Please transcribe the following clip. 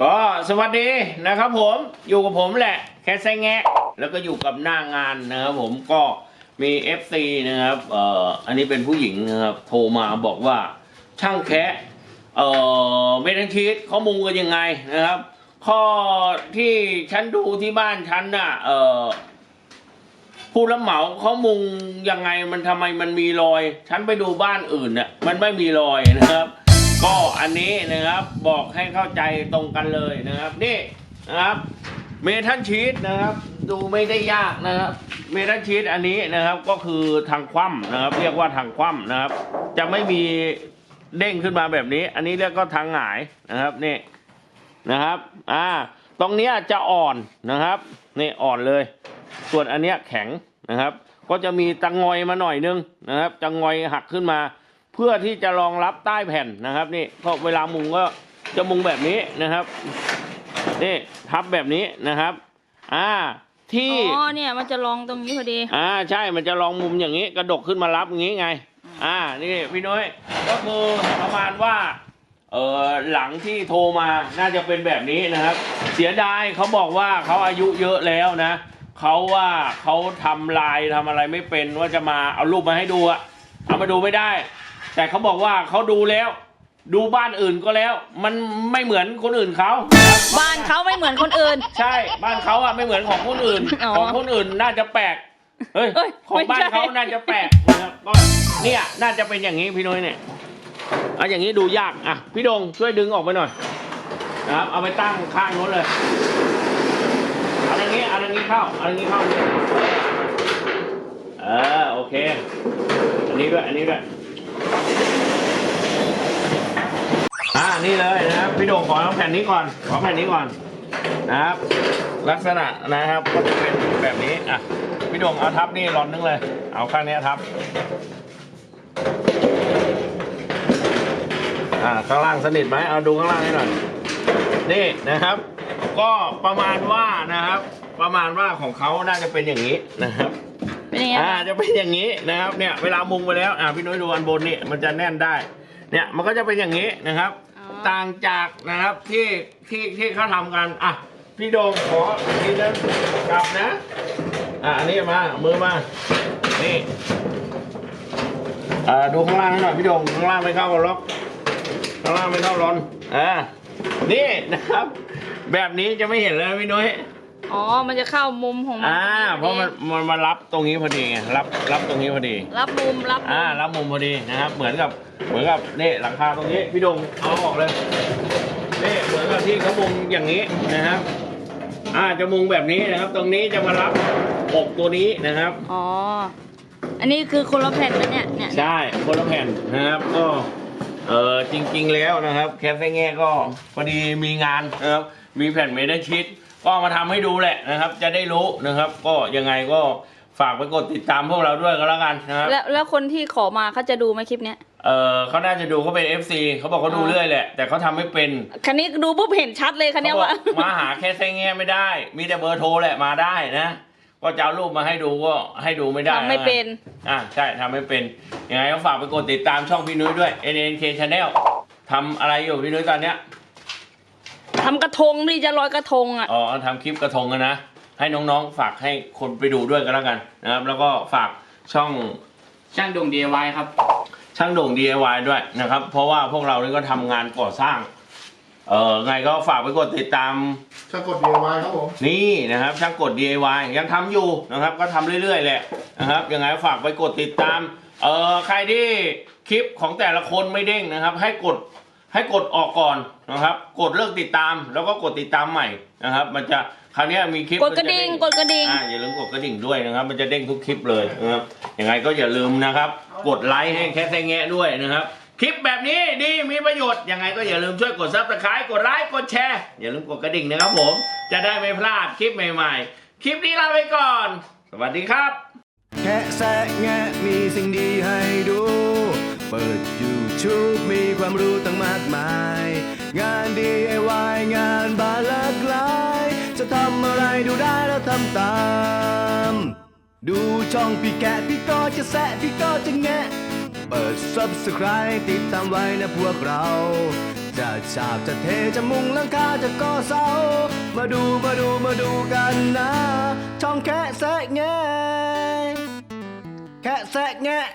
ก็สวัสดีนะครับผมอยู่กับผมแหละแค่ไซแงะแล้วก็อยู่กับหน้างานนะครับผมก็มี FC นะครับเอ่ออันนี้เป็นผู้หญิงนะครับโทรมาบอกว่าช่างแคะเอ่อเมทัลชีตเขามุงกันยังไงนะครับ ข้อที่ฉันดูที่บ้านฉันน่ะเอ่อผู้รับเหมาเขามุงยังไงมันทำไมมันมีรอย ฉันไปดูบ้านอื่นน่ะมันไม่มีรอยนะครับ ก็อันนี้นะครับบอกให้เข้าใจตรงกันเลยนะครับนี่นะครับ เมทัลชีตนะครับ ดูไม่ได้ยากนะครับ เมทัลชีตอันนี้นะครับก็คือทางคว่ำนะครับ เรียกว่าทางคว่ำนะครับ จะไม่มีเด้งขึ้นมาแบบนี้ อันนี้เรียกก็ทางหงายนะครับนี่นะครับอ่าตรงเนี้ยจะอ่อนนะครับนี่อ่อนเลย ส่วนอันเนี้ยแข็งนะครับ ก็จะมีตังงอยมาหน่อยนึงนะครับจะงอยหักขึ้นมา เพื่อที่จะรองรับใต้แผ่นนะครับ นี่ก็เวลามุงก็จะมุงแบบนี้นะครับนี่ทับแบบนี้นะครับ อ่า ที่อ๋อเนี่ยมันจะลองตรงนี้พอดี อ่าใช่มันจะรองมุมอย่างนี้ กระดกขึ้นมารับอย่างนี้ไง อ่านี่พี่น้อยก็คือประมาณว่าเออหลังที่โทรมาน่าจะเป็นแบบนี้นะครับ เสียดายเขาบอกว่าเขาอายุเยอะแล้วนะเขาว่าเขาทำลายทำอะไรไม่เป็นว่าจะมาเอารูปมาให้ดูอะเอามาดูไม่ได้ แต่เขาบอกว่าเขาดูแล้ว ดูบ้านอื่นก็แล้ว มันไม่เหมือนคนอื่นเขานะครับบ้านเขาไม่เหมือนคนอื่น ใช่บ้านเขาอะไม่เหมือนของคนอื่น อ๋อของคนอื่นน่าจะแปลกเฮ้ยเอ้ยของบ้านไม่ใช่ เขาน่าจะแปลกนะครับก็เนี่ยน่าจะเป็นอย่างนี้พี่นุ้ยเนี่ยเอาอย่างนี้ดูยากอะพี่ดงช่วยดึงออกไปหน่อยนะครับเอาไปตั้งข้างโน้นเลยเอาอย่างนี้เอาอย่างนี้เข้าเอาอย่างนี้เข้าเออโอเค อันนี้ด้วยอันนี้ด้วย อ่านี่เลยนะครับพี่โดงขอแผ่นนี้ก่อนขอแผ่นนี้ก่อนนะครับ ลักษณะนะครับก็จะเป็นแบบนี้อะพี่โดงเอาทับนี่หลอนนึงเลย เอาข้างนี้ทับอ่าข้างล่างสนิทไหมเอาดูข้างล่างให้หน่อยนี่นะครับ ก็ประมาณว่านะครับ ประมาณว่าของเขาน่าจะเป็นอย่างนี้นะครับ เป็นยังไงอ่าจะเป็นอย่างนี้นะครับเนี่ยเวลามุงไปแล้วอ่าพี่นุ้ยดูอันบนนี่มันจะแน่นได้ เนี่ยมันก็จะเป็นอย่างนี้นะครับอ๋อต่างจากนะครับที่ที่ที่เขาทำกันอะพี่โดงขออีกทีนึงกลับนะอะอันนี้มามือมานี่อ่าดูข้างล่างให้หน่อยพี่โดงข้างล่างไม่เข้าล็อกข้างล่างไม่เข้าร้อนอ่านี่นะครับ แบบนี้จะไม่เห็นเลยนะพี่นุ้ย อ๋อ มันจะเข้ามุมของมันอ่าเพราะมันมันมารับตรงนี้พอดีไงรับรับตรงนี้พอดี รับมุมรับมุอ่ามรับมุมพอดีนะครับ เหมือนกับเหมือนกับนี่หลังคาตรงนี้พี่ดงเอาออกเลยนี่เหมือนกับที่เขามุงอย่างนี้นะครับอ่าจะมุงแบบนี้นะครับ ตรงนี้จะมารับอกตัวนี้นะครับ อ๋อ อันนี้คือคนละแผ่นนะเนี่ยเนี่ยใช่คนละแผ่นนะครับก็เออจริง ๆ แล้วนะครับ แคสแง่ก็พอดีมีงานนะครับมีแผ่นเมทัลชีต ก็มาทำให้ดูแหละนะครับ จะได้รู้นะครับ ก็ยังไงก็ฝากไปกดติดตามพวกเราด้วยก็แล้วกันนะครับแล้วแล้วคนที่ขอมาเขาจะดูไหมคลิปเนี้ยเออเขาน่าจะดูเขาเป็น FC เขาบอกเขาดูอ๋อเรื่อยแหละ แต่เขาทำไม่เป็นคันนี้ดูปุ๊บเห็นชัดเลยคันเนี้ยเขาบอกว่ามาหาแค่ไส้แง่ไม่ได้ มีแต่เบอร์โทรแหละมาได้นะก็จะเอารูปมาให้ดูก็ให้ดูไม่ได้ทำไม่เป็นอะใช่ทำไม่เป็นยังไงก็ฝากไปกดติดตามช่องพี่นุ้ยด้วย NNK Channel ทำอะไรอยู่พี่นุ้ยตอนเนี้ย ทำกระทงนี่จะลอยกระทงอะอ๋อทำคลิปกระทงกันนะ ให้น้องๆ ฝากให้คนไปดูด้วยกันแล้วกันนะครับ แล้วก็ฝากช่องช่างดง DIY ครับ ช่างโด่ง DIY ด้วยนะครับ เพราะว่าพวกเรานี่ก็ทำงานก่อสร้าง เออไงก็ฝากไปกดติดตาม ช่างกด DIY ครับผมนี่นะครับช่างกด DIY ยังทำอยู่นะครับ ก็ทำเรื่อยๆแหละนะครับยังไงฝากไปกดติดตาม เออใครที่คลิปของแต่ละคนไม่เด้งนะครับ ให้กด ให้กดออกก่อนนะครับ กดเลิกติดตาม แล้วก็กดติดตามใหม่นะครับ มันจะคราวเนี้ยมีคลิปกดกระดิ่งมันจกดกระดิ่งอ่าอย่าลืมกดกระดิ่งด้วยนะครับ มันจะเด้งทุกคลิปเลยนะครับยังไงก็อย่าลืมนะครับ กดไลค์ให้แค่แงะด้วยนะครับคลิปแบบนี้ดีมีประโยชน์ยังไงก็อย่าลืมช่วยกดซับสไครต์กดไลค์กดแชร์อย่าลืมกดกระดิ่งนะครับผม จะได้ไม่พลาดคลิปใหม่ๆ คลิปนี้ลาไปก่อน สวัสดีครับ แคะแซะแงะมีสิ่งดีให้ดู เปิด YouTube มีความรู้ตั้งมากมาย งาน DIY งานบานหลากหลาย จะทำอะไรดูได้แล้วทำตาม ดูช่องพี่แกะพี่ก็จะแซะพี่ก็จะแงะ เปิด Subscribe ติดตามไว้นะพวกเรา จะฉาบจะเทจะมุงหลังคาจะก่อเสา มาดูมาดูมาดูกันนะ ช่องแคะแซะแงะแคะแซะแงะ